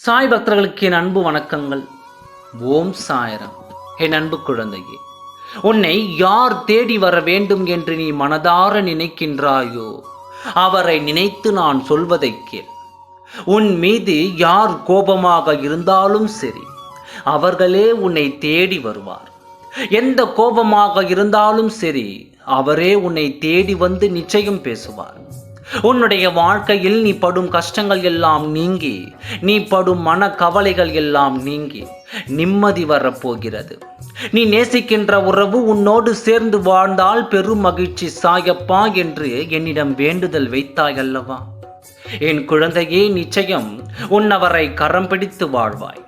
சாய் பக்தர்களுக்கு என் அன்பு வணக்கங்கள். ஓம் சாயரம். என் அன்பு குழந்தையே உன்னை யார் தேடி வர வேண்டும் என்று நீ மனதார நினைக்கின்றாயோ அவரை நினைத்து நான் சொல்வதைக் கேள். உன் மீது யார் கோபமாக இருந்தாலும் சரி அவர்களே உன்னை தேடி வருவார். எந்த கோபமாக இருந்தாலும் சரி அவரே உன்னை தேடி வந்து நிச்சயம் பேசுவார். உன்னுடைய வாழ்க்கையில் நீ படும் கஷ்டங்கள் எல்லாம் நீங்கி நீ படும் மன கவலைகள் எல்லாம் நீங்கி நிம்மதி வரப்போகிறது. நீ நேசிக்கின்ற உறவு உன்னோடு சேர்ந்து வாழ்ந்தால் பெரும் மகிழ்ச்சி சாயப்பா என்று என்னிடம் வேண்டுதல் வைத்தாய் அல்லவா? என் குழந்தையே நிச்சயம் உன்னவரை கரம் பிடித்து வாழ்வாய்.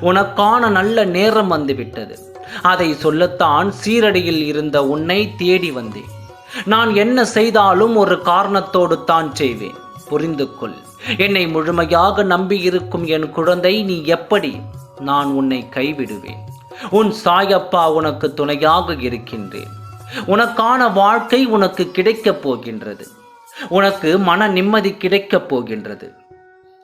உனக்கான நல்ல நேரம் வந்துவிட்டது. அதை சொல்லத்தான் சீரடியில் இருந்த உன்னை தேடி வந்தேன். நான் என்ன செய்தாலும் ஒரு காரணத்தோடு தான் செய்வேன். புரிந்து கொள் என்னை முழுமையாக நம்பி இருக்கும் என் குழந்தை நீ எப்படி? நான் உன்னை கைவிடுவேன். உன் சாயப்பா உனக்கு துணையாக இருக்கின்றேன். உனக்கான வாழ்க்கை உனக்கு கிடைக்கப் போகின்றது. உனக்கு மன நிம்மதி கிடைக்கப் போகின்றது.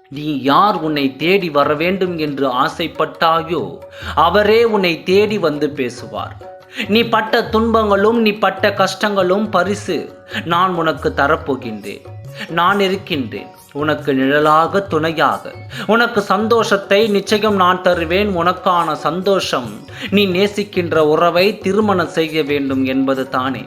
நீ யார் உன்னை தேடி வர வேண்டும் என்று ஆசைப்பட்டாயோ அவரே உன்னை தேடி வந்து பேசுவார். நீ பட்ட துன்பங்களும் நீ பட்ட கஷ்டங்களும் பரிசு. நான் உனக்கு தரப்போகின்றேன். நான் இருக்கின்றேன். உனக்கு நிழலாக துணையாக. உனக்கு சந்தோஷத்தை நிச்சயம் நான் தருவேன். உனக்கான சந்தோஷம். நீ நேசிக்கின்ற உறவை திருமணம் செய்ய வேண்டும் என்பது தானே.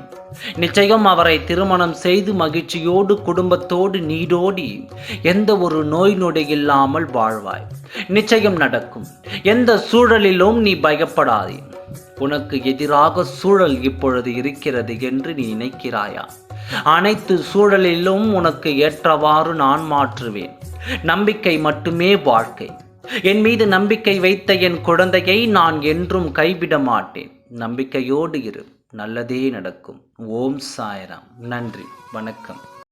நிச்சயம் அவரை திருமணம் செய்து மகிழ்ச்சியோடு குடும்பத்தோடு நீடோடி எந்த ஒரு நோய் நொடி இல்லாமல் வாழ்வாய். நிச்சயம் நடக்கும். எந்த சூழலிலும் நீ பயப்படாதே. உனக்கு எதிராக சூழல் இப்பொழுது இருக்கிறது என்று நீ நினைக்கிறாயா? அனைத்து சூழலிலும் உனக்கு ஏற்றவாறு நான் மாற்றுவேன். நம்பிக்கை மட்டுமே வாழ்க்கை. என் மீது நம்பிக்கை வைத்த என் குழந்தையை நான் என்றும் கைவிட மாட்டேன். நம்பிக்கையோடு இரு. நல்லதே நடக்கும். ஓம் சாயராம். நன்றி. வணக்கம்.